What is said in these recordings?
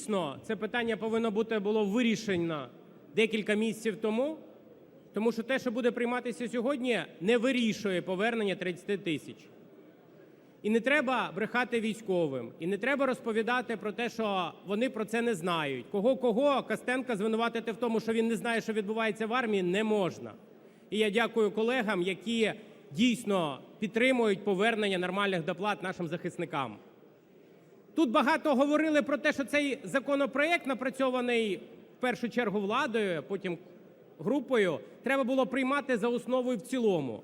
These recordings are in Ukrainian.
дійсно це питання повинно бути було вирішено декілька місяців тому, тому що те, що буде прийматися сьогодні, не вирішує повернення 30 тисяч. І не треба брехати військовим, і не треба розповідати про те, що вони про це не знають. Кого кого Костенка звинуватити в тому, що він не знає, що відбувається в армії, не можна. І я дякую колегам, які дійсно підтримують повернення нормальних доплат нашим захисникам. Тут багато говорили про те, що цей законопроект, напрацьований в першу чергу владою, потім групою, треба було приймати за основу і в цілому.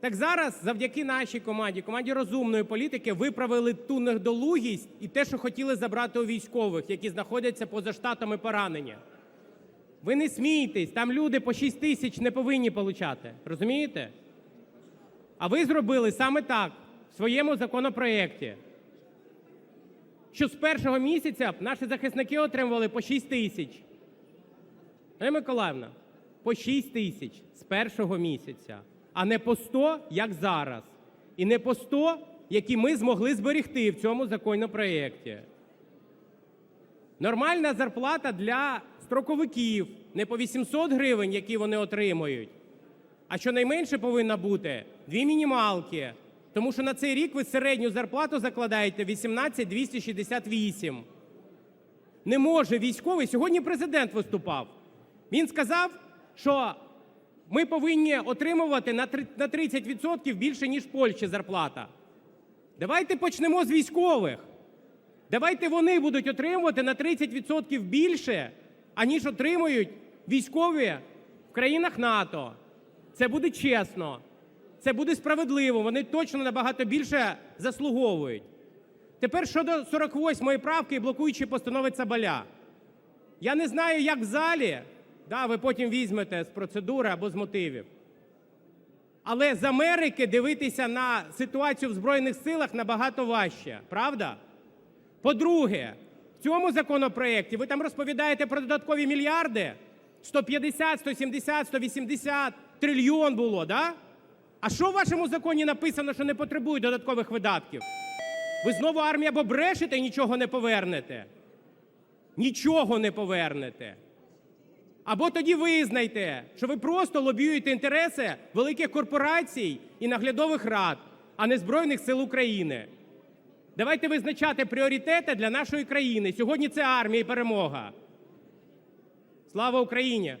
Так зараз, завдяки нашій команді, команді розумної політики, виправили ту недолугість і те, що хотіли забрати у військових, які знаходяться поза штатами поранення. Ви не смійтесь, там люди по 6 тисяч не повинні получати. Розумієте? А ви зробили саме так в своєму законопроєкті. Що з першого місяця наші захисники отримували по 6 тисяч. Галина Миколаївна, по 6 тисяч з першого місяця, а не по 100, як зараз. І не по 100, які ми змогли зберегти в цьому законопроєкті. Нормальна зарплата для строковиків не по 800 гривень, які вони отримують, а щонайменше повинна бути дві мінімалки. Тому що на цей рік ви середню зарплату закладаєте 18 268. Не може військовий. Сьогодні президент виступав. Він сказав, що ми повинні отримувати на 30% більше, ніж в Польщі зарплата. Давайте почнемо з військових. Давайте вони будуть отримувати на 30% більше, аніж отримують військові в країнах НАТО. Це буде чесно, це буде справедливо. Вони точно набагато більше заслуговують. Тепер щодо 48-ї правки і блокуючої постанови Цабаля. Я не знаю, як в залі, да, ви потім візьмете з процедури або з мотивів. Але з Америки дивитися на ситуацію в Збройних силах набагато важче, правда? По-друге, в цьому законопроєкті ви там розповідаєте про додаткові мільярди 150, 170, 180 трильйон було, да? А що в вашому законі написано, що не потребують додаткових видатків? Ви знову армія або брешете і нічого не повернете. Нічого не повернете. Або тоді визнайте, що ви просто лобіюєте інтереси великих корпорацій і наглядових рад, а не Збройних сил України. Давайте визначати пріоритети для нашої країни. Сьогодні це армія і перемога. Слава Україні!